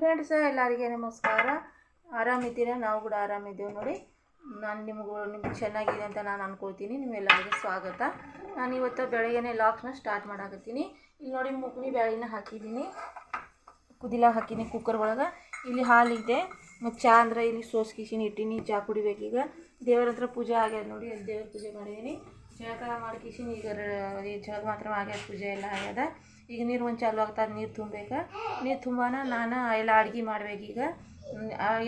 Friends ಎಲ್ಲರಿಗೆ ನಮಸ್ಕಾರ. ಆರಾಮಿದ್ದೀರಾ? ನಾವು ಕೂಡ ಆರಾಮಿದ್ದೇವೆ ನೋಡಿ. ನಾನು ನಿಮಗೂ, ನಿಮ್ಗೆ ಚೆನ್ನಾಗಿದೆ ಅಂತ ನಾನು ಅನ್ಕೋತೀನಿ ನಿಮ್ಮೆಲ್ಲರಿಗೂ ಸ್ವಾಗತ. ನಾನು ಇವತ್ತು ಬೆಳಗ್ಗೆನೇ ಲಾಕ್ನ ಸ್ಟಾರ್ಟ್ ಮಾಡಾಕತ್ತೀನಿ. ಇಲ್ಲಿ ನೋಡಿ ಮುಗ್ನಿ ಬ್ಯಾಳಿನ ಹಾಕಿದ್ದೀನಿ. ಕುದಿಲ ಹಾಕಿದ್ದೀನಿ ಕುಕ್ಕರ್ ಒಳಗೆ. ಇಲ್ಲಿ ಹಾಲಿದೆ ಮತ್ತು ಚಾ ಅಂದ್ರೆ ಇಲ್ಲಿ ಸೋಸ್ ಕಿಶಿನ ಇಟ್ಟೀನಿ. ಚಾ ಕುಡಿಬೇಕೀಗ ದೇವರ ಹತ್ರ ಪೂಜೆ ಆಗ್ಯದ ನೋಡಿ. ಅಲ್ಲಿ ದೇವ್ರ ಪೂಜೆ ಮಾಡಿದ್ದೀನಿ ಜಳಕ ಮಾಡಿ ಕಿಶಿನ ಈಗ ಜಳಕ ಮಾತ್ರ ಆಗ್ಯದ ಪೂಜೆ ಎಲ್ಲ ಆಗ್ಯದ. ಈಗ ನೀರು ಒಂದು ಚಾಲು ಆಗ್ತದೆ ನೀರು ತುಂಬಬೇಕು ನೀರು ತುಂಬಾನ ನಾನು ಎಲ್ಲ ಅಡ್ಗೆ ಮಾಡ್ಬೇಕು ಈಗ.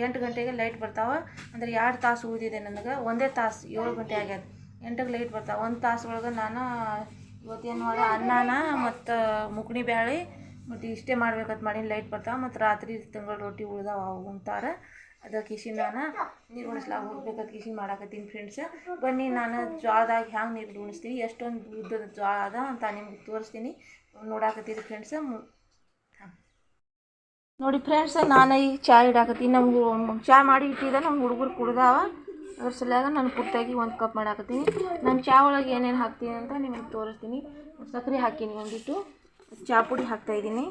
ಎಂಟು ಗಂಟೆಗೆ ಲೈಟ್ ಬರ್ತಾವೆ. ಅಂದ್ರೆ ಎರಡು ತಾಸು ಉಳಿದಿದೆ ನನಗೆ. ಒಂದೇ ತಾಸು, ಏಳು ಗಂಟೆ ಆಗ್ಯದ. ಎಂಟಕ್ಕೆ ಲೈಟ್ ಬರ್ತಾವೆ. ಒಂದು ತಾಸು ಒಳಗೆ ನಾನು ಇವತ್ತೇನು ಮಾಡ ಅನ್ನನ ಮತ್ತು ಮುಕ್ಣಿ ಬ್ಯಾಳಿ ಮತ್ತು ಇಷ್ಟೇ ಮಾಡ್ಬೇಕಂತ ಮಾಡಿ ಲೈಟ್ ಬರ್ತಾವೆ. ಮತ್ತು ರಾತ್ರಿ ತಿಂಗಳ ರೊಟ್ಟಿ ಉಳ್ದಾವ ಉಣ್ತಾರೆ. ಅದ ಕಿಶಿ ನಾನು ನೀರು ಉಣಿಸ್ಲಾಗ ಹೋಗ್ಬೇಕಂತ ಕಿಶಿ ಮಾಡಾಕತ್ತೀನಿ ಫ್ರೆಂಡ್ಸ್ ಬನ್ನಿ, ನಾನು ಜ್ವಾಳದಾಗ ಹ್ಯಾಂಗೆ ನೀರು ಉಣಿಸ್ತೀನಿ ಎಷ್ಟೊಂದು ಉದ್ದದ ಜ್ವಾಳ ಅದ ಅಂತ ನಿಮ್ಗೆ ತೋರಿಸ್ತೀನಿ. ನೋಡಾಕತ್ತೀರಿ ಫ್ರೆಂಡ್ಸ ನೋಡಿ ಫ್ರೆಂಡ್ಸ್ ನಾನು ಈಗ ಚಾ ಇಡಾಕತ್ತೀನಿ. ನಮ್ಗೆ ಚಾ ಮಾಡಿ ಇಟ್ಟಿದ್ದೆ ನಮ್ಮ ಹುಡುಗರು ಕುಡ್ದಾವ. ಅದ್ರ ಸಲುವಾಗ ನಾನು ಪುಟ್ಟಾಗಿ ಒಂದು ಕಪ್ ಮಾಡಾಕತ್ತೀನಿ. ನಾನು ಚಾ ಒಳಗೆ ಏನೇನು ಹಾಕ್ತೀನಿ ಅಂತ ನಿಮಗೆ ತೋರಿಸ್ತೀನಿ. ಸಕ್ಕರೆ ಹಾಕೀನಿ ಒಂದಿಟ್ಟು. ಚಾ ಪುಡಿ ಹಾಕ್ತಾಯಿದ್ದೀನಿ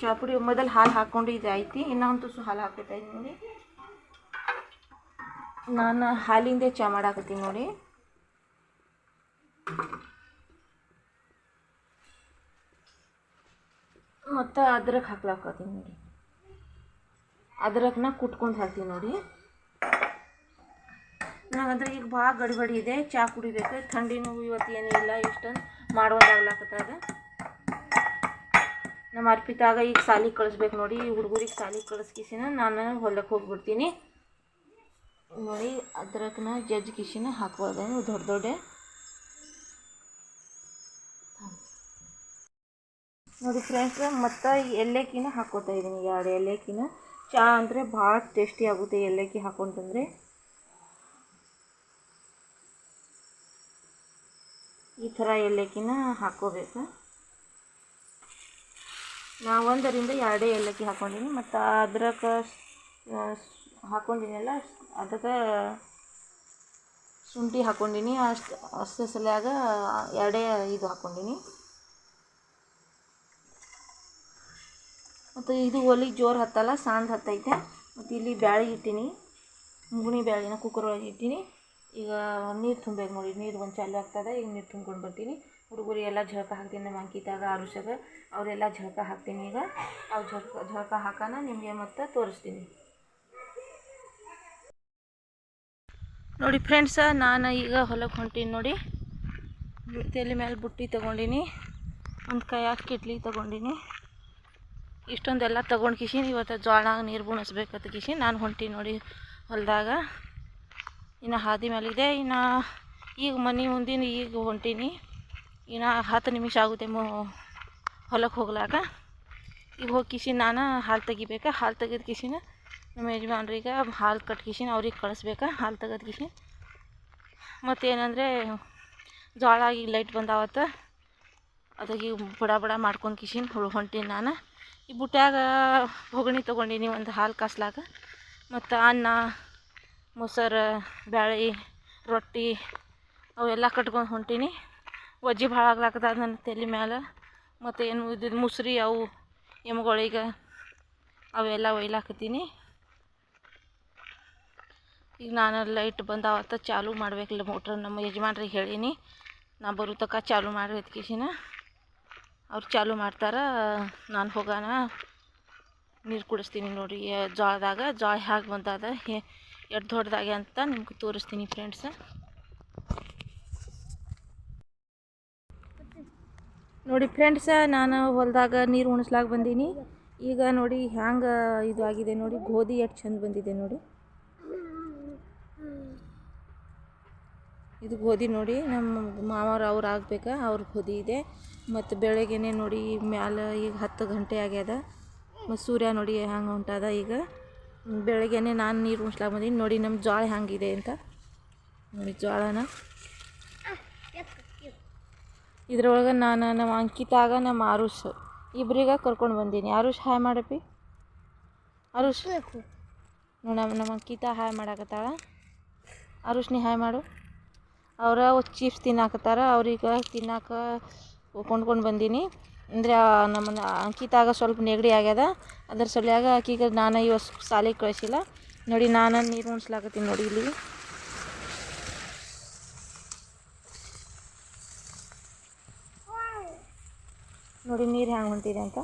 ಚಾ ಪುಡಿ ಮೊದಲು ಹಾಲು ಹಾಕ್ಕೊಂಡು ಇದಾಯ್ತಿ ಇನ್ನೊಂದು ಇನ್ನೂ ತುಸು ಹಾಲು ಹಾಕ್ತಾ ಇದ್ದೀನಿ. ನಾನು ಹಾಲಿಂದೇ ಚಾ ಮಾಡಾಕತ್ತೀನಿ ನೋಡಿ. ಮತ್ತು ಅದ್ರಕ್ಕೆ ಹಾಕ್ಲಾಕತ್ತೀನಿ ನೋಡಿ. ಅದ್ರಕ್ನ ಕುಟ್ಕೊಂಡು ಹಾಕ್ತೀನಿ ನೋಡಿ. ನನಗಂದ್ರೆ ಈಗ ಭಾಳ ಗಡಿಬಡಿ ಇದೆ. ಚಾ ಕುಡಿಬೇಕು. ಥಂಡಿನೂ ಇವತ್ತು ಏನೂ ಇಲ್ಲ, ಇಷ್ಟೊಂದು ಮಾಡೋದಾಗ್ಲಾಕತ್ತದ ನಮ್ಮ ಅರ್ಪಿತಾಗ ಈಗ ಸಾಲಿಗೆ ಕಳಿಸ್ಬೇಕು ನೋಡಿ. ಹುಡುಗರಿಗೆ ಸಾಲಿಗೆ ಕಳಿಸ್ಕಿಸಿನ ನಾನು ಹೊಲಕ್ಕೆ ಹೋಗ್ಬಿಡ್ತೀನಿ. ನೋಡಿ, ಅದ್ರಕ್ನ ಜಜ್ಜಿ ಕಿಸಿನ ಹಾಕ್ಬೋದು ದೊಡ್ಡ ದೊಡ್ಡ. ನೋಡಿ ಫ್ರೆಂಡ್ಸ್ ಮತ್ತು ಏಲಕ್ಕಿನ ಹಾಕ್ಕೋತಾ ಇದ್ದೀನಿ ಎರಡು ಎಲೆಕಿನ ಚಹಾ ಅಂದರೆ ಭಾಳ ಟೇಸ್ಟಿ ಆಗುತ್ತೆ ಏಲಕ್ಕಿ ಹಾಕೊಂತಂದರೆ. ಈ ಥರ ಏಲಕ್ಕಿನ ಹಾಕ್ಕೋಬೇಕು ನಾ ಒಂದರಿಂದ ಎರಡೇ ಏಲಕ್ಕಿ ಹಾಕ್ಕೊಂಡಿನಿ ಮತ್ತು ಅದ್ರಕ್ಕೆ ಹಾಕ್ಕೊಂಡಿನಲ್ಲ ಅದಕ್ಕೆ ಶುಂಠಿ ಹಾಕ್ಕೊಂಡಿನಿ ಅಷ್ಟು ಅಷ್ಟು ಸಲಾಗ ಎರಡೇ ಇದು ಹಾಕ್ಕೊಂಡಿನಿ ಮತ್ತು ಇದು ಒಲಿ ಜೋರು ಹತ್ತಲ್ಲ, ಸಾಂದ್ ಹತ್ತೈತೆ. ಮತ್ತು ಇಲ್ಲಿ ಬ್ಯಾಳಿ ಇಟ್ಟೀನಿ. ಮುಗುಣಿ ಬ್ಯಾಳಿನ ಕುಕ್ಕರ್ ಒಳಗೆ ಇಟ್ಟೀನಿ. ಈಗ ನೀರು ತುಂಬೇಕು ನೋಡಿ, ನೀರು ಒಂದು ಚಾಲು ಆಗ್ತದೆ, ಈಗ ನೀರು ತುಂಬ್ಕೊಂಡು ಬರ್ತೀನಿ. ಹುಡುಗರು ಎಲ್ಲ ಝಳಕ ಹಾಕ್ತೀನಿ ನಮ್ಮ ಅಂಕಿತಾಗ ಆರುಷಾಗ, ಅವರೆಲ್ಲ ಝಳಕ ಹಾಕ್ತೀನಿ ಈಗ. ಅವು ಝಳಕ ಝಳಕ ಹಾಕೋಣ ನಿಮಗೆ ಮತ್ತೆ ತೋರಿಸ್ತೀನಿ. ನೋಡಿ ಫ್ರೆಂಡ್ಸ, ನಾನು ಈಗ ಹೊಲಕ್ಕೆ ಹೊಂಟೀನಿ ನೋಡಿ. ತಲೆ ಮೇಲೆ ಬುಟ್ಟಿ ತೊಗೊಂಡಿನಿ. ಒಂದು ಕೈಯಾಗ ಕಿಟ್ಲಿ ತೊಗೊಂಡಿನಿ. ಇಷ್ಟೊಂದೆಲ್ಲ ತೊಗೊಂಡು ಕಿಶಿನ್, ಇವತ್ತು ಜೋಳ ನೀರು ಬುಣಿಸ್ಬೇಕತ್ತು ಕಿಶಿನ್. ನಾನು ಹೊಂಟಿ ನೋಡಿ ಹೊಲದಾಗ. ಇನ್ನು ಹಾದಿ ಮೇಲಿದೆ. ಇನ್ನು ಈಗ ಮನೆ ಮುಂದಿನ ಈಗ ಹೊಂಟೀನಿ. ಇನ್ನು ಹತ್ತು ನಿಮಿಷ ಆಗುತ್ತೆ ಮು ಹೊಲಕ್ಕೆ ಹೋಗ್ಲಾಕ. ಈಗ ಹೋಗಿ ಕಿಶಿನ್ ನಾನು ಹಾಲು ತೆಗಿಬೇಕು. ಹಾಲು ತೆಗೆದ ಕಿಶಿನ ನಮ್ಮ ಯಜಮಾನ್ರಿಗೆ ಹಾಲು ಕಟ್ ಕಿಶಿನ್ ಅವ್ರಿಗೆ ಕಳಿಸ್ಬೇಕು. ಹಾಲು ತೆಗೆದ ಕಿಶಿನ್. ಮತ್ತೇನಂದರೆ ಜೋಳ ಈಗ ಲೈಟ್ ಬಂದಾವತ್ತ. ಅದಾಗಿ ಬುಡ ಬುಡ ಮಾಡ್ಕೊಂಡು ಕಿಶಿನ್ ಹೊಂಟೀನಿ ನಾನು. ಈ ಬುಟ್ಯಾಗ ಬೊಗಣಿ ತೊಗೊಂಡಿನಿ ಒಂದು ಹಾಲು ಕಾಸ್ಲಾಕ ಮತ್ತು ಅನ್ನ, ಮೊಸರು, ಬ್ಯಾಳಿ, ರೊಟ್ಟಿ ಅವೆಲ್ಲ ಕಟ್ಕೊಂಡು ಹೊಂಟೀನಿ. ಒಜ್ಜಿ ಭಾಳ ಆಗ್ಲಾಕದ ನನ್ನ ತಲೆ ಮ್ಯಾಲೆ. ಮತ್ತು ಏನು ಇದು ಮುಸ್ರಿ, ಅವು, ಎಮ್ಗಳಿಗೆ ಅವೆಲ್ಲ ಒಯ್ಲಾಕತ್ತೀನಿ. ಈಗ ನಾನು ಲೈಟ್ ಬಂದಾವತ್ತ, ಚಾಲು ಮಾಡ್ಬೇಕಿಲ್ಲ ಮೋಟ್ರ್ ನಮ್ಮ ಯಜಮಾನ್ರಿಗೆ ಹೇಳೀನಿ. ನಾ ಬರೋ ತನಕ ಚಾಲು ಮಾಡಿ ಅವ್ರು ಚಾಲು ಮಾಡ್ತಾರೆ, ನಾನು ಹೋಗೋಣ ನೀರು ಕುಡಿಸ್ತೀನಿ ನೋಡಿ ಜಾಯ್ದಾಗ ಜಾಯ್ ಹೇಗೆ ಬಂದದ? ಎಷ್ಟು ದೊಡ್ಡದಾಗೆ ಅಂತ ನಿಮ್ಗೆ ತೋರಿಸ್ತೀನಿ ಫ್ರೆಂಡ್ಸ್ ನೋಡಿ ಫ್ರೆಂಡ್ಸ ನಾನು ಹೊಲದಾಗ ನೀರು ಉಣಿಸ್ಲಾಕ ಬಂದೀನಿ. ಈಗ ನೋಡಿ ಹ್ಯಾಂಗೆ ಇದು ಆಗಿದೆ ನೋಡಿ, ಗೋಧಿ ಎಷ್ಟು ಚಂದ ಬಂದಿದೆ ನೋಡಿ. ಇದು ಗೋಧಿ ನೋಡಿ, ನಮ್ಮ ಮಾವರು ಅವ್ರು ಆಗ್ಬೇಕು ಅವ್ರ ಗೋಧಿ ಇದೆ. ಮತ್ತು ಬೆಳಗ್ಗೆನೆ ನೋಡಿ, ಮ್ಯಾಲೆ ಈಗ ಹತ್ತು ಗಂಟೆ ಆಗ್ಯದ. ಮತ್ತು ಸೂರ್ಯ ನೋಡಿ ಹ್ಯಾಂಗೆ ಹೊಂಟದ ಈಗ. ಬೆಳಗ್ಗೆನೆ ನಾನು ನೀರು ಉಣಿಸ್ಲಾಕ ಬಂದೀನಿ. ನೋಡಿ ನಮ್ಮ ಜೋಳ ಹ್ಯಾಂಗಿದೆ ಅಂತ. ನೋಡಿ ಜೋಳನ ಇದ್ರೊಳಗೆ ನಾನು ನಮ್ಮ ಅಂಕಿತಾಗ ನಮ್ಮ ಆರುಷ್ ಇಬ್ರಿಗ ಕರ್ಕೊಂಡು ಬಂದೀನಿ. ಆರುಷ್ ಹಾಯ್ ಮಾಡಪ್ಪಿ. ಆರುಷ್. ನೋಡಿ ನಮ್ಮ ನಮ್ಮ ಅಂಕಿತ ಹಾಯ್ ಮಾಡಾಕತ್ತಾಳ. ಆರುಷ್ ನೀ ಹಾಯ್ ಮಾಡು. ಅವರ ಚಿಪ್ಸ್ ತಿನ್ನಾಕತ್ತಾರ, ಅವ್ರಿಗೆ ತಿನ್ನಾಕ ಕೊಂಡ್ಕೊಂಡು ಬಂದೀನಿ. ಅಂದರೆ ನಮ್ಮ ಅಂಕಿತಾಗ ಸ್ವಲ್ಪ ನೆಗಡಿ ಆಗ್ಯದ. ಅದ್ರ ಸಲುವಾಗ ಆಕಿಗೆ ನಾನು ಇವತ್ತು ಸಾಲಿಗೆ ಕಳಿಸಿಲ್ಲ. ನೋಡಿ, ನಾನು ನೀರು ಉಣ್ಸ್ಲಾಕತ್ತೀನಿ ನೋಡಿ ಇಲ್ಲಿ ನೋಡಿ, ನೀರು ಹೆಂಗೆ ಹೊಂಟಿದೆ ಅಂತ.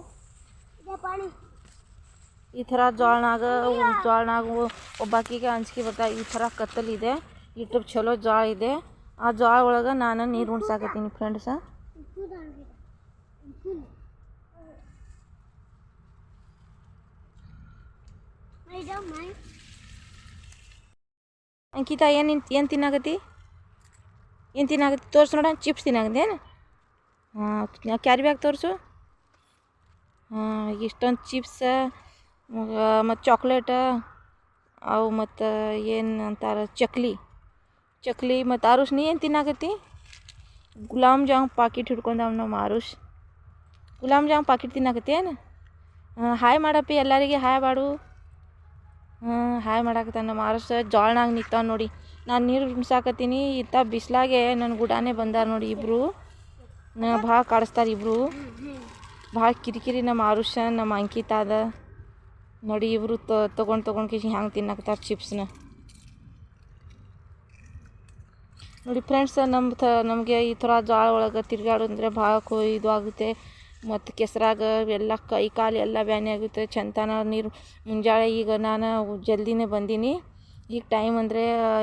ಈ ಥರ ಜೋಳನಾಗ ಜೋಳನಾಗ ಒಬ್ಬಾಕಿಗೆ ಅಂಜಿಕೆ ಬರ್ತಾ ಈ ಥರ ಕತ್ತಲಿದೆ. ಇಟ್ಟು ಚಲೋ ಜೋಳ ಇದೆ. ಆ ಜೋಳ ಒಳಗೆ ನಾನು ನೀರು ಉಣ್ಸಾಕತ್ತೀನಿ ಫ್ರೆಂಡ್ಸ ಅಂಕಿತಾ, ಏನು ಏನು ತಿನ್ನಾಕತಿ ಏನು ತಿನ್ನಾಕತ್ತಿ? ತೋರಿಸು ನೋಡ ಚಿಪ್ಸ್ ತಿನ್ನಾಕತ್ತೇನು ಹಾಂ ಕ್ಯಾರಿ ಬ್ಯಾಗ್ ತೋರಿಸು. ಹಾಂ, ಇಷ್ಟೊಂದು ಚಿಪ್ಸ ಮತ್ತು ಚಾಕ್ಲೇಟ ಅವು ಮತ್ತು ಏನು ಅಂತಾರೆ, ಚಕ್ಲಿ. ಚಕ್ಲಿ ಮತ್ತು ಆರುಷ್ ನೀ ಏನು ತಿನ್ನಾಕತ್ತಿ ಗುಲಾಬ್ ಜಾಮ್ ಪಾಕಿಟ್ ಹಿಡ್ಕೊಂಡವ್ ನಮ್ಮ ಆರುಷ್ ಗುಲಾಬ್ ಜಾಮ್ ಪಾಕಿಟ್ ತಿನ್ನಾಕತ್ತಿ ಏನು ಹಾಯ್ ಮಾಡಪ್ಪಿ ಎಲ್ಲರಿಗೆ ಹಾಯ್ ಮಾಡು ಹಾಂ ಹಾಯ್ ಮಾಡಾಕತ್ತ ನಮ್ಮ ಆರುಷ್ ಜೋಳನಾಗ ನಿಂತಾವ ನೋಡಿ ನಾನು ನೀರು ಉಣ್ಸಾಕತ್ತೀನಿ ಇತ್ತ ಬಿಸಿಲಾಗೆ ನನ್ನ ಗುಡಾನೇ ಬಂದಾರ ನೋಡಿ ಇಬ್ಬರು ಭಾಳ ಕಾಡಿಸ್ತಾರೆ ಇಬ್ಬರು ಭಾಳ ಕಿರಿಕಿರಿ ನಮ್ಮ ಆರುಷ ನಮ್ಮ ಅಂಕಿತ ಅದ ನೋಡಿ ಇಬ್ಬರು ತೊಗೊಂಡು ತೊಗೊಂಡು ಕಿಶಿ ಹ್ಯಾಂಗೆ ತಿನ್ನಾಕತ್ತಾರ ಚಿಪ್ಸ್ನ ನೋಡಿ ಫ್ರೆಂಡ್ಸ್ ನಮ್ಮ ಥ ನಮಗೆ ಈ ಥರ ಜೋಳ ಒಳಗೆ ತಿರ್ಗಾಡಂದ್ರೆ ಭಾಳ ಕೋ ಇದು ಆಗುತ್ತೆ. ಮತ್ತು ಕೆಸರಾಗ ಎಲ್ಲ ಕೈ ಕಾಲು ಎಲ್ಲ ಬ್ಯಾನೆ ಆಗುತ್ತೆ. ಚಂತಾನ ನೀರು ಮುಂಜಾಳೆ ಈಗ ನಾನು ಜಲ್ದಿನೇ ಬಂದೀನಿ. ಈಗ ಟೈಮ್ ಅಂದರೆ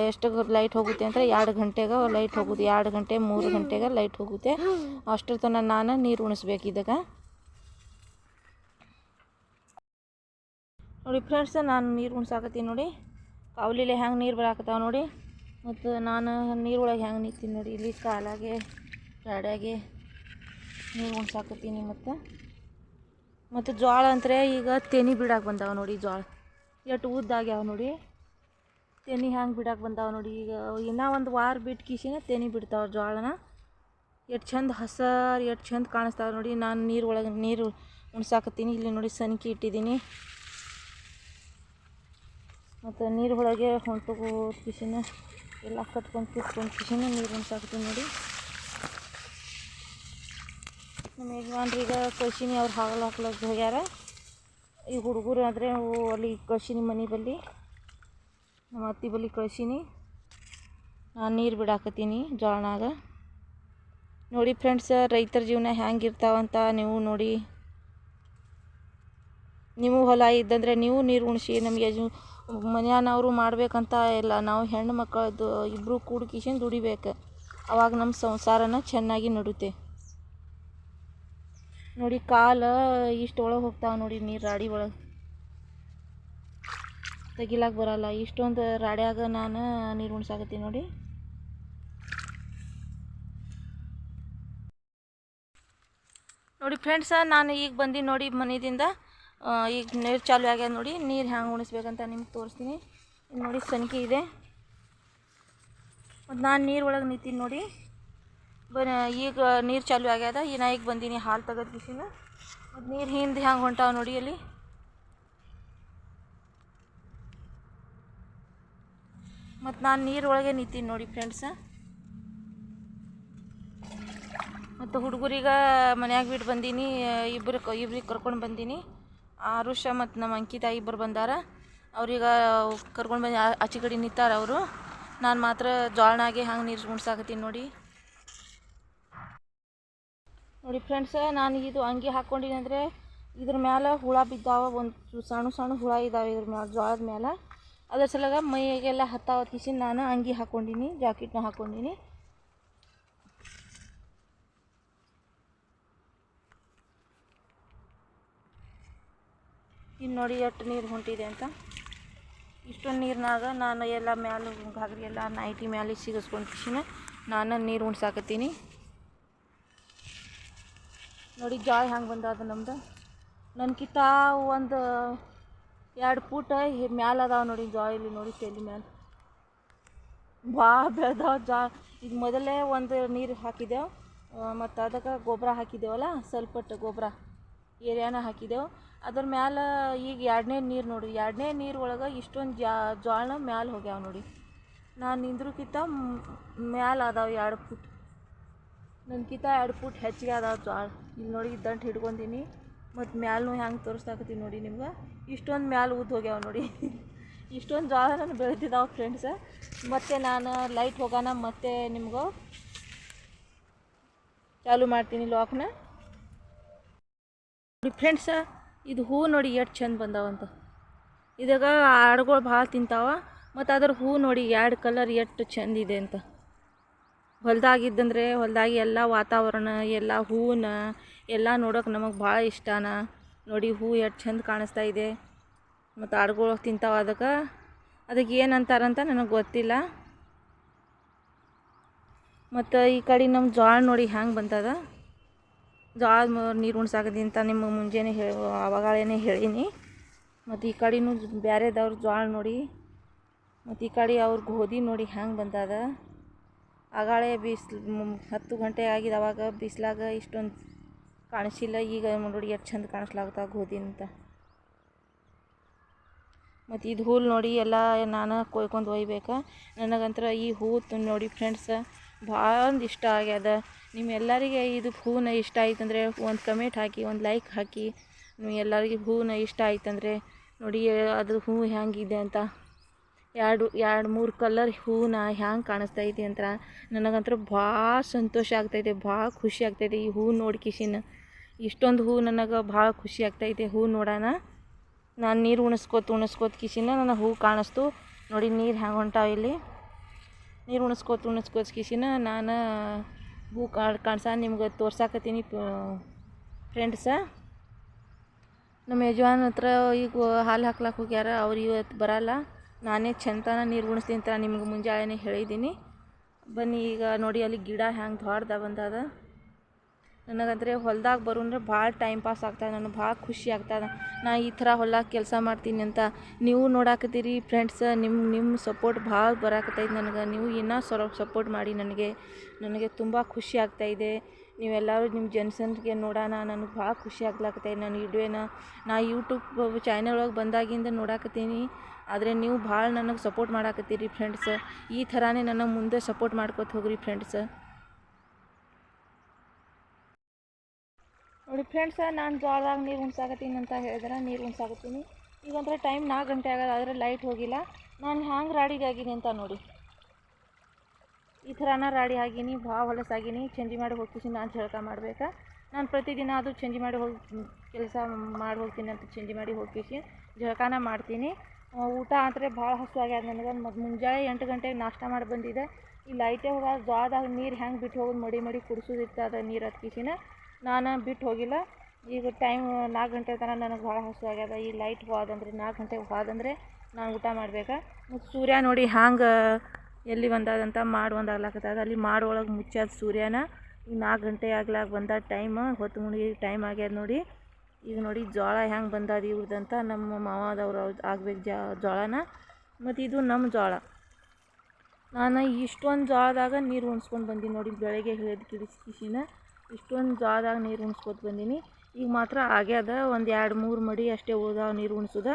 ಎಷ್ಟು ಲೈಟ್ ಹೋಗುತ್ತೆ ಅಂದರೆ ಎರಡು ಗಂಟೆಗೆ ಲೈಟ್ ಹೋಗುತ್ತೆ ಎರಡು ಗಂಟೆ, ಮೂರು ಗಂಟೆಗೆ ಲೈಟ್ ಹೋಗುತ್ತೆ. ಅಷ್ಟರ ತನಕ ನಾನು ನೀರು ಉಣಿಸ್ಬೇಕು ಇದಾಗ ನೋಡಿ ಫ್ರೆಂಡ್ಸ್ ನಾನು ನೀರು ಉಣ್ಸಾಕತ್ತೀನಿ ನೋಡಿ. ಕಾವಲಿಲೆ ಹೆಂಗೆ ನೀರು ಬರಾಕತ್ತಾವ ನೋಡಿ. ಮತ್ತು ನಾನು ನೀರೊಳಗೆ ಹೆಂಗೆ ನಿಂತೀನಿ ನೋಡಿ, ಇಲ್ಲಿ ಕಾಲಾಗೆ, ಗಾಡ್ಯಾಗೆ ನೀರು ಉಣ್ಸಾಕತ್ತೀನಿ ಮತ್ತು. ಮತ್ತು ಜೋಳ ಅಂದ್ರೆ ಈಗ ತೆನಿ ಬಿಡಾಕೆ ಬಂದಾವೆ ನೋಡಿ ಜೋಳ ಎಷ್ಟು ಉದ್ದಾಗ್ಯಾವ ನೋಡಿ. ತೆನಿ ಹ್ಯಾಂಗೆ ಬಿಡಾಕೆ ಬಂದಾವೆ ನೋಡಿ ಈಗ ಇನ್ನೂ ಒಂದು ವಾರ ಬಿಟ್ಟು ಕಿಸಿನ ತೆನಿ ಬಿಡ್ತಾವೆ ಜೋಳನ ಎಷ್ಟು ಚಂದ ಹಸರು ಎಷ್ಟು ಚಂದ ಕಾಣಿಸ್ತಾವ ನೋಡಿ, ನಾನು ನೀರು ನೀರು ಉಣ್ಸಾಕತ್ತೀನಿ ಇಲ್ಲಿ ನೋಡಿ ಸನ್ಕಿ ಇಟ್ಟಿದ್ದೀನಿ. ಮತ್ತು ನೀರು ಒಳಗೆ ಹೊಂಟು ಕಿಸಿನ ಎಲ್ಲ ಕಟ್ಕೊಂಡು ಕಿತ್ಕೊಂಡು ಖುಷಿನೇ ನೀರು ಸಾಕ್ತೀವಿ ನೋಡಿ. ನಮ್ಮ ಯಜಮಾನ್ರು ಈಗ ಕಳ್ಸಿನಿ ಅವ್ರು ಹಾಗಲು ಹಾಕ್ಲಕ್ಕೆ ಹೋಗ್ಯಾರ ಈ ಹುಡುಗರು ಆದರೆ ಅಲ್ಲಿ ಕಳ್ಸಿನಿ ಮನೆ ಬಲ್ಲಿ. ನಮ್ಮ ಅತ್ತಿ ಬಲ್ಲಿ ಕಳ್ಸಿನಿ ನಾನು ನೀರು ಬಿಡಾಕತ್ತೀನಿ ಜೋಳನಾಗ. ನೋಡಿ ಫ್ರೆಂಡ್ಸ್ ರೈತರ ಜೀವನ ಹೆಂಗಿರ್ತಾವಂತ ನೀವು ನೋಡಿ. ನೀವು ಹೊಲ ಇದ್ದಂದರೆ ನೀವು ನೀರು ಉಣಿಸಿ, ನಮಗೆ ಮನ್ಯಾನವರು ಮಾಡ್ಬೇಕಂತ ಇಲ್ಲ, ನಾವು ಹೆಣ್ಣು ಮಕ್ಕಳದ್ದು ಇಬ್ಬರು ಕಿಶಿಂದ ದುಡಿಬೇಕು. ಅವಾಗ ನಮ್ಮ ಸಂಸಾರನ ಚೆನ್ನಾಗಿ ನಡುತ್ತೆ ನೋಡಿ ಕಾಲು ಇಷ್ಟು ಒಳಗೆ ಹೋಗ್ತಾವೆ ನೋಡಿ ನೀರು ರಾಡಿ ಒಳಗೆ. ತೆಗಿಲಾಕ ಬರಲ್ಲ, ಇಷ್ಟೊಂದು ರಾಡ್ಯಾಗ ನಾನು ನೀರು ಉಣ್ಸಾಕತ್ತೀನಿ ನೋಡಿ. ನೋಡಿ ಫ್ರೆಂಡ್ಸ ನಾನು ಈಗ ಬಂದು ನೋಡಿ ಮನೆಯಿಂದ ಈಗ ನೀರು ಚಾಲು ಆಗ್ಯದ ನೋಡಿ, ನೀರು ಹ್ಯಾಂಗೆ ಉಣಿಸ್ಬೇಕಂತ ನಿಮ್ಗೆ ತೋರಿಸ್ತೀನಿ. ನೋಡಿ ಸನ್ಕಿ ಇದೆ. ಮತ್ತು ನಾನು ನೀರು ಒಳಗೆ ನಿಂತೀನಿ ನೋಡಿ. ಬ ಈಗ ನೀರು ಚಾಲು ಆಗ್ಯದ. ಈಗ ನಾ ಈಗ ಬಂದೀನಿ ಹಾಲು ತೆಗೆದು ಕಿಸಿನ ಮತ್ತು ನೀರು ಹಿಂದೆ ಹ್ಯಾಂಗೆ ಹೊಂಟಾವ ನೋಡಿ ಅಲ್ಲಿ. ಮತ್ತು ನಾನು ನೀರು ಒಳಗೆ ನಿಂತೀನಿ ನೋಡಿ ಫ್ರೆಂಡ್ಸ. ಮತ್ತು ಹುಡುಗರಿಗೆ ಮನ್ಯಾಗ ಬಿಟ್ಟು ಬಂದೀನಿ ಇಬ್ಬರು ಇಬ್ರಿಗೆ ಕರ್ಕೊಂಡು ಬಂದೀನಿ. ಆರುಷ ಮತ್ತು ನಮ್ಮ ಅಂಕಿತ ಇಬ್ಬರು ಬಂದಾರ. ಅವ್ರಿಗೆ ಕರ್ಕೊಂಡು ಬಂದು ಆಚೆ ಕಡೆ ನಿಂತಾರ ಅವರು. ನಾನು ಮಾತ್ರ ಜೋಳನಾಗೆ ಹಂಗೆ ನೀರು ಉಣ್ಸಾಕತ್ತೀನಿ ನೋಡಿ. ನೋಡಿ ಫ್ರೆಂಡ್ಸ ನಾನು ಇದು ಅಂಗಿ ಹಾಕ್ಕೊಂಡಿನಿ ಅಂದರೆ ಇದ್ರ ಮ್ಯಾಲೆ ಹುಳ ಬಿದ್ದಾವ, ಒಂದು ಸಣ್ಣ ಸಣ್ಣ ಹುಳ ಇದ್ದಾವೆ ಇದ್ರ ಮ್ಯಾಲೆ, ಜೋಳದ ಮ್ಯಾಲೆ. ಅದರ ಸಲಗ ಮೈಗೆಲ್ಲ ಹತ್ತಾವ ಕಿಸಿ ನಾನು ಅಂಗಿ ಹಾಕ್ಕೊಂಡಿನಿ ಜಾಕೆಟ್ನ ಹಾಕ್ಕೊಂಡಿನಿ ನೋಡಿ ಎಷ್ಟು ನೀರು ಹೊಂಟಿದೆ ಅಂತ. ಇಷ್ಟೊಂದು ನೀರಿನಾಗ ನಾನು ಎಲ್ಲ ಮ್ಯಾಲು ಘಾಗ್ರಿ ಎಲ್ಲ ನೈಟಿ ಮ್ಯಾಲೆ ಸಿಗಿಸ್ಕೊಂಡು ಖುಷಿನ ನಾನು ನೀರು ಉಣ್ಸಾಕತ್ತೀನಿ. ನೋಡಿ ಜಾಯ್ ಹಂಗೆ ಬಂದದ ನಮ್ದು. ನನ್ಕಿತ ಒಂದು ಎರಡು ಫೂಟ ಮ್ಯಾಲ ಅದಾವ ನೋಡಿ ಜಾಯ್ ಇಲ್ಲಿ ನೋಡಿ ತೆಲಿ ಮ್ಯಾಲ. ಭಾಳ ಬೆಳೆದವ ಜಾ ಈಗ ಮೊದಲೇ ಒಂದು ನೀರು ಹಾಕಿದೆವು. ಮತ್ತು ಅದಕ್ಕೆ ಗೊಬ್ಬರ ಹಾಕಿದೆವಲ್ಲ ಸ್ವಲ್ಪಟ್ಟು ಗೊಬ್ಬರ ಏರಿಯಾನ ಹಾಕಿದೆವು. ಅದ್ರ ಮ್ಯಾಲ ಈಗ ಎರಡನೇ ನೀರು ನೋಡಿ. ಎರಡನೇ ನೀರು ಒಳಗೆ ಇಷ್ಟೊಂದು ಜಾ ಜ್ವಾಳ ಮ್ಯಾಲೆ ಹೋಗ್ಯಾವ ನೋಡಿ. ನಾನು ನಿಂದ್ರಕ್ಕಿಂತ ಮ್ಯಾಲ ಅದಾವ ಎರಡು ಫುಟ್ ನನಗಿಂತ ಎರಡು ಫುಟ್ ಹೆಚ್ಚಿಗೆ ಅದಾವ ಜ್ವಾಳ. ಇಲ್ಲಿ ನೋಡಿ ಇದ್ದಂಟು ಹಿಡ್ಕೊಂತೀನಿ ಮತ್ತು ಮ್ಯಾಲೂ ಹೆಂಗೆ ತೋರಿಸ್ತಾಕತ್ತೀನಿ ನೋಡಿ ನಿಮ್ಗೆ. ಇಷ್ಟೊಂದು ಮ್ಯಾಲೆ ಉದ್ದು ಹೋಗ್ಯಾವ ನೋಡಿ. ಇಷ್ಟೊಂದು ಜ್ವಾಳ ನಾನು ಬೆಳೆದಿದ್ದಾವೆ ಫ್ರೆಂಡ್ಸ ಮತ್ತು ನಾನು ಲೈಟ್ ಹೋಗೋಣ ಮತ್ತೆ ನಿಮ್ಗೆ ಚಾಲು ಮಾಡ್ತೀನಿ ಲಾಕ್ನ ನೋಡಿ ಫ್ರೆಂಡ್ಸ ಇದು ಹೂ ನೋಡಿ ಎಷ್ಟು ಚಂದ ಬಂದಾವಂತ. ಇದಾಗ ಆಡುಗಳು ಭಾಳ ತಿಂತಾವ, ಮತ್ತು ಅದ್ರ ಹೂ ನೋಡಿ ಎರಡು ಕಲರ್ ಎಷ್ಟು ಚಂದ ಇದೆ ಅಂತ. ಹೊಲ್ದಾಗಿದ್ದಂದ್ರೆ ಹೊಲ್ದಾಗಿ ಎಲ್ಲ ವಾತಾವರಣ, ಎಲ್ಲ ಹೂವನ್ನ ಎಲ್ಲ ನೋಡೋಕೆ ನಮಗೆ ಭಾಳ ಇಷ್ಟನ. ನೋಡಿ ಹೂ ಎಷ್ಟು ಚಂದ ಕಾಣಿಸ್ತಾ ಇದೆ. ಮತ್ತು ಆಡುಗಳು ತಿಂತಾವ ಅದಕ್ಕೆ. ಅದಕ್ಕೆ ಏನು ಅಂತಾರಂತ ನನಗೆ ಗೊತ್ತಿಲ್ಲ. ಮತ್ತು ಈ ಕಡೆ ನಮ್ಮ ಜೋಳ ನೋಡಿ ಹ್ಯಾಂಗೆ ಬಂತದ. ಜೋಳ ನೀರು ಉಣ್ಸಾಕತಿ ಅಂತ ನಿಮಗೆ ಮುಂಜಾನೆ ಹೇಳಿ ಆವಾಗಳೇನೆ ಹೇಳೀನಿ. ಮತ್ತು ಈ ಕಡೆನೂ ಬೇರೆದವ್ರ ಜೋಳ ನೋಡಿ, ಮತ್ತು ಈ ಕಡೆ ಅವ್ರ ಗೋಧಿ ನೋಡಿ ಹೆಂಗೆ ಬಂದದ. ಆಗಾಳೆ ಬಿಸ್ಲು ಹತ್ತು ಗಂಟೆ ಆಗಿದೆ ಅವಾಗ ಬಿಸಿಲಾಗ ಇಷ್ಟೊಂದು ಕಾಣಿಸಿಲ್ಲ. ಈಗ ನೋಡಿ ಎಷ್ಟು ಚಂದ ಕಾಣಿಸ್ಲಾಗ್ತಾವ ಗೋಧಿ ಅಂತ. ಮತ್ತು ಇದು ಹೂಲ್ ನೋಡಿ ಎಲ್ಲ ನಾನು ಕೊಯ್ಕೊಂಡು ಒಯ್ಬೇಕು. ನನಗಂತ್ರ ಈ ಹೂ ನೋಡಿ ಫ್ರೆಂಡ್ಸ್, ಭಾಳ ಇಷ್ಟ ಆಗ್ಯದ. ನಿಮ್ಮೆಲ್ಲರಿಗೆ ಇದು ಹೂವನ್ನ ಇಷ್ಟ ಆಯ್ತಂದರೆ ಒಂದು ಕಮೆಂಟ್ ಹಾಕಿ, ಒಂದು ಲೈಕ್ ಹಾಕಿ ನೀವು ಹೂವನ್ನ ಇಷ್ಟ ಆಯ್ತಂದರೆ ನೋಡಿ, ಅದ್ರ ಹೂವು ಹೆಂಗಿದೆ ಅಂತ. ಎರಡು ಎರಡು, ಮೂರು ಕಲರ್ ಹೂವನ್ನ ಹ್ಯಾಂಗೆ ಕಾಣಿಸ್ತೈತಿ ಅಂತ ನನಗಂತೂ ಭಾಳ ಸಂತೋಷ ಆಗ್ತೈತೆ, ಭಾಳ ಖುಷಿ ಆಗ್ತೈತೆ ಈ ಹೂ ನೋಡಿ ಕಿಶಿನ ಇಷ್ಟೊಂದು ಹೂ ನನಗೆ ಭಾಳ ಖುಷಿ ಆಗ್ತೈತೆ ಹೂ ನೋಡೋಣ ನಾನು ನೀರು ಉಣಿಸ್ಕೋತ ಉಣಿಸ್ಕೋತ ಕಿಶಿನ ನನ್ನ ಹೂ ಕಾಣಿಸ್ತು. ನೋಡಿ, ನೀರು ಹೆಂಗೆ ಹೊಂಟಾವ ಇಲ್ಲಿ. ನೀರು ಉಣಿಸ್ಕೋತ ಉಣಿಸ್ಕೋತ ಕಿಸಿನ ನಾನು ಹೂ ಕಾಡು ಕಾಣ್ಸ ನಿಮ್ಗೆ ತೋರ್ಸಾಕತ್ತೀನಿ ಫ್ರೆಂಡ್ಸ ನಮ್ಮ ಯಜಮಾನ್ ಹತ್ರ ಈಗ ಹಾಲು ಹಾಕ್ಲಕ್ಕೆ ಹೋಗ್ಯಾರ, ಅವ್ರು ಇವತ್ತು ಬರಲ್ಲ. ನಾನೇ ಚಂತನ ನೀರು ಉಣಿಸ್ತೀನಿ ಅಂತ ನಿಮ್ಗೆ ಮುಂಜಾನೆ ಹೇಳಿದ್ದೀನಿ ಬನ್ನಿ ಈಗ ನೋಡಿ ಅಲ್ಲಿ ಗಿಡ ಹ್ಯಾಂಗೆ ದೊಡ್ಡದ ಬಂದದ. ನನಗಂದ್ರೆ ಹೊಲ್ದಾಗ ಬರು ಅಂದರೆ ಭಾಳ ಟೈಮ್ ಪಾಸ್ ಆಗ್ತದೆ ನನಗೆ ಭಾಳ ಖುಷಿ ಆಗ್ತದೆ. ನಾ ಈ ಥರ ಹೊಲ್ದಾಗ ಕೆಲಸ ಮಾಡ್ತೀನಿ ಅಂತ ನೀವು ನೋಡಾಕತ್ತೀರಿ ಫ್ರೆಂಡ್ಸ್ ನಿಮ್ಮ ನಿಮ್ಮ ಸಪೋರ್ಟ್ ಭಾಳ ಬರಾಕತ್ತೈತೆ ನನಗೆ. ನೀವು ಇನ್ನೂ ಸ್ವಲ್ಪ ಸಪೋರ್ಟ್ ಮಾಡಿ ನನಗೆ ನನಗೆ ತುಂಬ ಖುಷಿ ಆಗ್ತಾಯಿದೆ. ನೀವೆಲ್ಲರೂ ನಿಮ್ಮ ಜನ್ಸನ್ಗೆ ನೋಡೋಣ, ನನಗೆ ಭಾಳ ಖುಷಿ ಆಗ್ಲಾಕತ್ತೈತೆ. ನನ್ನ ವಿಡಿಯೋನ ನಾ ಯೂಟ್ಯೂಬ್ ಚಾನಲ್ ಒಳಗೆ ಬಂದಾಗಿಂದ ನೋಡಾಕತ್ತೀನಿ. ಆದರೆ ನೀವು ಭಾಳ ನನಗೆ ಸಪೋರ್ಟ್ ಮಾಡಾಕತ್ತೀರಿ ಫ್ರೆಂಡ್ಸ್ ಈ ಥರನೇ ನನಗೆ ಮುಂದೆ ಸಪೋರ್ಟ್ ಮಾಡ್ಕೊತ ಹೋಗ್ರಿ ಫ್ರೆಂಡ್ಸ್ ನೋಡಿ ಫ್ರೆಂಡ್ಸ ನಾನು ಜೋಳದಾಗ ನೀರು ಉಣ್ಸಾಕತ್ತೀನಿ ಅಂತ ಹೇಳಿದ್ರೆ, ನೀರು ಉಣ್ಸಾಕತ್ತೀನಿ. ಈಗಂದ್ರೆ ಟೈಮ್ ನಾಲ್ಕು ಗಂಟೆ ಆಗೋದು, ಆದರೆ ಲೈಟ್ ಹೋಗಿಲ್ಲ. ನಾನು ಹ್ಯಾಂಗೆ ರಾಡಿಗಾಗೀನಿ ಅಂತ ನೋಡಿ. ಈ ಥರನ ರಾಡಿ ಆಗೀನಿ, ಭಾಳ ಹೊಲಸಾಗೀನಿ ಚೇಂಜ್ ಮಾಡಿ ಹೋಗ್ತೀನಿ ನಾನು ಜಳಕ ಮಾಡಬೇಕಾ. ನಾನು ಪ್ರತಿದಿನ ಅದು ಚೇಂಜ್ ಮಾಡಿ ಹೋಗಿ, ಕೆಲಸ ಮಾಡಿ ಹೋಗ್ತೀನಿ ಅಂತ ಚೇಂಜ್ ಮಾಡಿ ಹೋಗ್ತೀನಿ ಜಳಕಾನ ಮಾಡ್ತೀನಿ. ಊಟ ಅಂದರೆ ಭಾಳ ಹಸು ಆಗ್ಯದ ನನಗೆ. ಮತ್ತು ಮುಂಜಾನೆ ಎಂಟು ಗಂಟೆಗೆ ನಾಷ್ಟ ಮಾಡಿ ಬಂದಿದೆ. ಈ ಲೈಟೇ ಹೋಗ ಜ್ವಾದಾಗ ನೀರು ಹೆಂಗೆ ಬಿಟ್ಟು ಹೋಗೋದು, ಮಡಿ ಮಡಿ ಕುಡಿಸೋದಿರ್ತದೆ ನೀರು ಹತ್ಕಿಸಿನ ನಾನು ಬಿಟ್ಟು ಹೋಗಿಲ್ಲ. ಈಗ ಟೈಮ್ ನಾಲ್ಕು ಗಂಟೆ ತನಕ ನನಗೆ ಭಾಳ ಹಸು ಆಗ್ಯದ. ಈ ಲೈಟ್ ಹೋದಂದ್ರೆ ನಾಲ್ಕು ಗಂಟೆಗೆ ಹೋದಂದ್ರೆ ನಾನು ಊಟ ಮಾಡ್ಬೇಕು? ಮತ್ತು ಸೂರ್ಯ ನೋಡಿ ಹ್ಯಾಂಗೆ ಎಲ್ಲಿ ಬಂದದಂತ ಮಾಡಿ ಒಂದು ಆಗ್ಲಾಕತ್ತದ ಅಲ್ಲಿ ಮಾಡೊಳಗೆ ಮುಚ್ಚಾದ ಸೂರ್ಯನ ಈಗ ನಾಲ್ಕು ಗಂಟೆ ಆಗ್ಲಾಕ ಬಂದ ಟೈಮ್ ಹೊತ್ತು ಮುಳುಗಿ ಟೈಮ್ ಆಗ್ಯದ ನೋಡಿ. ಈಗ ನೋಡಿ ಜೋಳ ಹೆಂಗೆ ಬಂದದ ಇವ್ರದಂತ ನಮ್ಮ ಮಾವದವ್ರು ಆಗ್ಬೇಕು ಜೋಳನ ಮತ್ತು ಇದು ನಮ್ಮ ಜೋಳ ನಾನು ಇಷ್ಟೊಂದು ಜೋಳದಾಗ ನೀರು ಉಣ್ಸ್ಕೊಂಡು ಬಂದೀನಿ ನೋಡಿ ಬೆಳಗ್ಗೆ ಹೇಳಿದ ಕಿಡಿಸಿನ ಇಷ್ಟೊಂದು ಜಾದಾಗ ನೀರು ಉಣ್ಸ್ಕೊತ ಬಂದೀನಿ. ಈಗ ಮಾತ್ರ ಆಗ್ಯದ ಒಂದು ಎರಡು ಮೂರು ಮಡಿ ಅಷ್ಟೇ ಉಳ್ದಾವ ನೀರು ಉಣ್ಸೋದ.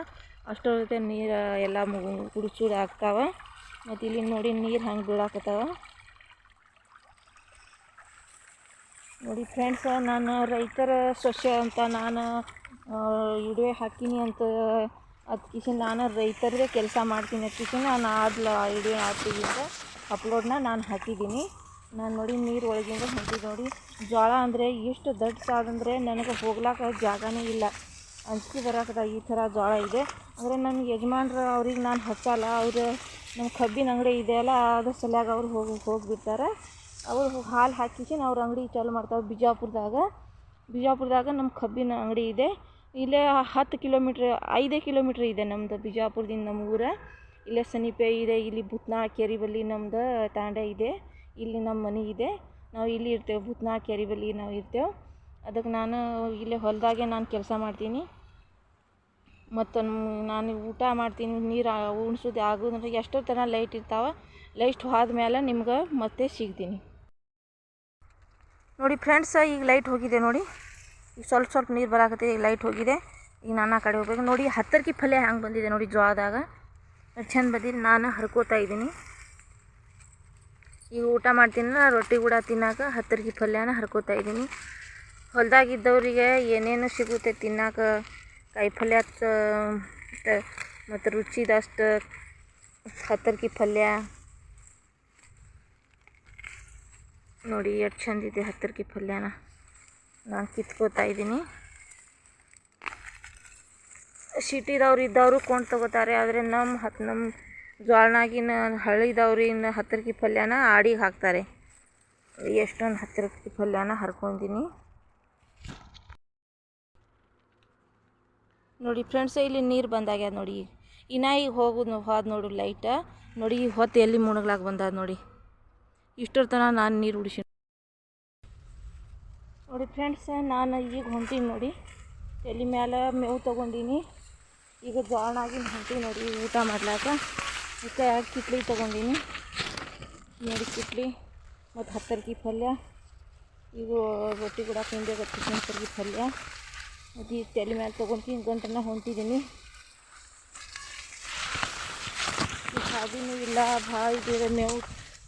ಅಷ್ಟೊತ್ತೆ ನೀರು ಎಲ್ಲ ಮುಗು ಕುಡಿಸೋದು ಆಗ್ತಾವ. ಮತ್ತು ಇಲ್ಲಿ ನೋಡಿ ನೀರು ಹಂಗೆ ಬೀಳಾಕತ್ತಾವ. ನೋಡಿ ಫ್ರೆಂಡ್ಸ್, ನಾನು ರೈತರ ಸಸ್ಯ ಅಂತ ನಾನು ಇಡುವೆ ಹಾಕೀನಿ ಅಂತ ಅದಕ್ಕೆ ನಾನು ರೈತರದೇ ಕೆಲಸ ಮಾಡ್ತೀನಿ ಅದಕ್ಕೆ ನಾನು ಆದ್ಲ ವಿಡಿಯೋ ಹಾಕಿದ್ದ ಅಪ್ಲೋಡ್ನ ನಾನು ಹಾಕಿದ್ದೀನಿ. ನಾನು ನೋಡಿ ನೀರು ಒಳಗಿಂದ ಹೊಂಟಿದ್ದು ನೋಡಿ. ಜೋಳ ಅಂದರೆ ಎಷ್ಟು ದಡ್ಸಾದಂದರೆ ನನಗೆ ಹೋಗ್ಲಾಕ ಜಾಗನೇ ಇಲ್ಲ. ಅಂಜಿಕೆ ಬರಕದ ಈ ಥರ ಜೋಳ ಇದೆ. ಅಂದರೆ ನನ್ನ ಯಜಮಾನ್ರು ಅವ್ರಿಗೆ ನಾನು ಹಚ್ಚಲ್ಲ. ಅವರು ನಮ್ಮ ಕಬ್ಬಿನ ಅಂಗಡಿ ಇದೆಯಲ್ಲ ಅದ್ರ ಸಲ್ಯಾಗ ಅವ್ರು ಹೋಗಿ, ಹೋಗಿಬಿಡ್ತಾರೆ. ಅವರು ಹಾಲು ಹಾಕಿಸಿ ಅವ್ರ ಅಂಗಡಿ ಚಾಲು ಮಾಡ್ತಾವೆ ಬಿಜಾಪುರದಾಗ. ಬಿಜಾಪುರದಾಗ ನಮ್ಮ ಕಬ್ಬಿನ ಅಂಗಡಿ ಇದೆ. ಇಲ್ಲೇ ಹತ್ತು ಕಿಲೋಮೀಟ್ರ್, ಐದೇ ಕಿಲೋಮೀಟ್ರ್ ಇದೆ ನಮ್ಮದು ಬಿಜಾಪುರದಿಂದ ನಮ್ಮ ಊರ. ಇಲ್ಲೇ ಸನಿಪೆ ಇದೆ, ಇಲ್ಲಿ ಬುತ್ನಾ ಕೇರಿ ಬಲ್ಲಿ ನಮ್ದು ತಾಂಡ ಇದೆ. ಇಲ್ಲಿ ನಮ್ಮ ಮನೆ ಇದೆ. ನಾವು ಇಲ್ಲಿ ಇರ್ತೇವೆ, ಭೂತ್ನಾಳ್ ಕೆರೆ ಬಳಿ ನಾವು ಇರ್ತೇವೆ. ಅದಕ್ಕೆ ನಾನು ಇಲ್ಲೇ ಹೊಲದಾಗೆ ನಾನು ಕೆಲಸ ಮಾಡ್ತೀನಿ. ಮತ್ತು ನಾನು ಊಟ ಮಾಡ್ತೀನಿ, ನೀರು ಉಣ್ಸೋದು ಆಗೋದಂದ್ರೆ ಎಷ್ಟೋ ತನಕ ಲೈಟ್ ಇರ್ತಾವೆ. ಲೈಟ್ ಹೋದ್ಮೇಲೆ ನಿಮ್ಗೆ ಮತ್ತೆ ಸಿಗ್ತೀನಿ. ನೋಡಿ ಫ್ರೆಂಡ್ಸ್, ಈಗ ಲೈಟ್ ಹೋಗಿದೆ ನೋಡಿ. ಈಗ ಸ್ವಲ್ಪ ಸ್ವಲ್ಪ ನೀರು ಬರಾಕತ್ತೆ, ಈಗ ಲೈಟ್ ಹೋಗಿದೆ. ಈಗ ನಾನು ಕಡೆ ಹೋಗ್ಬೇಕು. ನೋಡಿ, ಹತ್ತರ್ಕಿ ಪಲ್ಯ ಹ್ಯಾಂಗೆ ಬಂದಿದೆ ನೋಡಿ ಜೋಳದಾಗ ಚೆಂದ ಚಂದ ಬಂದಿದೆ. ನಾನು ಹರ್ಕೋತಾ ಇದ್ದೀನಿ. ಈಗ ಊಟ ಮಾಡ್ತೀನಿ ರೊಟ್ಟಿ ಕೂಡ ತಿನ್ನಾಕ ಹತ್ತರ್ಗಿ ಪಲ್ಯನ ಹರ್ಕೋತಾ ಇದ್ದೀನಿ. ಹೊಲ್ದಾಗಿದ್ದವರಿಗೆ ಏನೇನು ಸಿಗುತ್ತೆ ತಿನ್ನಾಕ, ಕಾಯಿ ಪಲ್ಯ ಮತ್ತು ರುಚಿದಷ್ಟು ಹತ್ತರ್ಕಿ ಪಲ್ಯ. ನೋಡಿ, ಎಷ್ಟು ಚಂದಿದೆ ಹತ್ತರ್ಕಿ ಪಲ್ಯನ. ನಾನು ಕಿತ್ಕೋತಾ ಇದ್ದೀನಿ. ಸಿಟಿದವ್ರು ಇದ್ದವರು ಕೊಂಡು ತಗೋತಾರೆ, ಆದರೆ ನಮ್ಮ ಹತ್ತು ನಮ್ಮ ಜ್ವಾಳನಾಗಿನ ಇನ್ನು ಹತ್ತರ್ಗಿ ಪಲ್ಯನ ಆಡಿಗೆ ಹಾಕ್ತಾರೆ. ಎಷ್ಟೊಂದು ಹತ್ತರ್ಗಿ ಪಲ್ಯನ ಹರ್ಕೊಂತೀನಿ. ನೋಡಿ ಫ್ರೆಂಡ್ಸ್, ಇಲ್ಲಿ ನೀರು ಬಂದಾಗ್ಯದ ನೋಡಿ. ಇನ್ನ ಈಗ ಹೋಗುದು ಹೋದ ನೋಡು ಲೈಟ. ನೋಡಿ ಈಗ ಹೊತ್ತು ಎಲ್ಲಿ ಮುಣಗ್ಲಾಗ ಬಂದದ ನೋಡಿ. ಇಷ್ಟರ ತನಕ ನಾನು ನೀರು ಉಡಿಸಿ ನೋಡಿ ಫ್ರೆಂಡ್ಸ್, ನಾನು ಈಗ ಹೊಂಟೀನಿ ನೋಡಿ. ಎಲ್ಲಿ ಮೇಲೆ ಮೇವು ತೊಗೊಂಡೀನಿ. ಈಗ ಜೋಳನಾಗಿನ ಹೊಂಟೀನಿ ನೋಡಿ ಊಟ ಮಾಡ್ಲಾಕ. ಎರಡು ಕಿಟ್ಲಿ ತೊಗೊಂಡೀನಿ. ಎರಡು ಕಿಟ್ಲಿ ಮತ್ತು ಹತ್ತರ್ಗಿ ಪಲ್ಯ. ಇದು ರೊಟ್ಟಿ ಕೂಡ ತಿಂದೆ ಗೊತ್ತಿ ಹತ್ತರ್ಗಿ ಪಲ್ಯ. ಮತ್ತು ಈ ತಲೆ ಮ್ಯಾಲೆ ತೊಗೊಂತೀನಿ ಗಂಟನ ಹೊಂಟಿದ್ದೀನಿ ಹಾದಿನೂ ಇಲ್ಲ, ಭಾಳ ಇದು ಮೇವು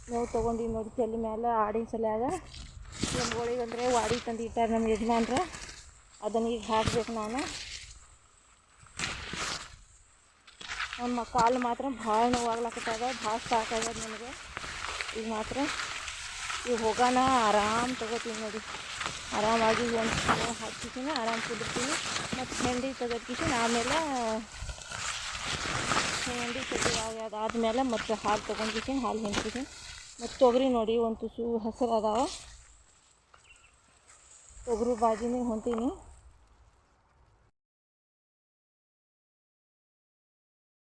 ಮೇವು ತೊಗೊಂಡು ನೋಡಿ ತಲೆ ಮ್ಯಾಲೆ ಆಡಿನ ಸಲ್ಯಾಗ. ನಮ್ಗಳಿಗೆ ಅಂದರೆ ವಾಡಿ ತಂದು ಇಟ್ಟಾರೆ ನಮ್ಮ ಯಜಮಾನ್ರ. ಅದನ್ನ ಈಗ ಹಾಕ್ಬೇಕು ನಾನು. ನಮ್ಮ ಕಾಲು ಮಾತ್ರ ಭಾಳ ನೋವಾಗ್ಲಕತ್ತದ, ಭಾಳ ಸಾಕಾಗ್ಯದ ನನಗೆ. ಈಗ ಮಾತ್ರ ಈಗ ಹೋಗೋಣ ಆರಾಮ್ ತಗೋತೀನಿ ನೋಡಿ. ಆರಾಮಾಗಿ ಒಂದು ಹಾಕ್ತೀನಿ ಆರಾಮ್ ಕುದಿರ್ತೀನಿ. ಮತ್ತು ಹೆಂಡಿ ತೆಗೆದ್ಕಿಸಿನ ಆಮೇಲೆ ಹೆಂಡಿ ತೆಗೆದು ಅದಾದ್ಮೇಲೆ ಮತ್ತು ಹಾಲು ತೊಗೊಂಡಿದ್ದೀನಿ ಹಾಲು ಹೆಂಡ್ತೀನಿ ಮತ್ತು ತೊಗರಿ ನೋಡಿ, ಒಂದು ತುಸು ಹೆಸರು ಅದಾವ. ತೊಗರಿ ಬಾಜಿನೇ ಹೊಂಟೀನಿ.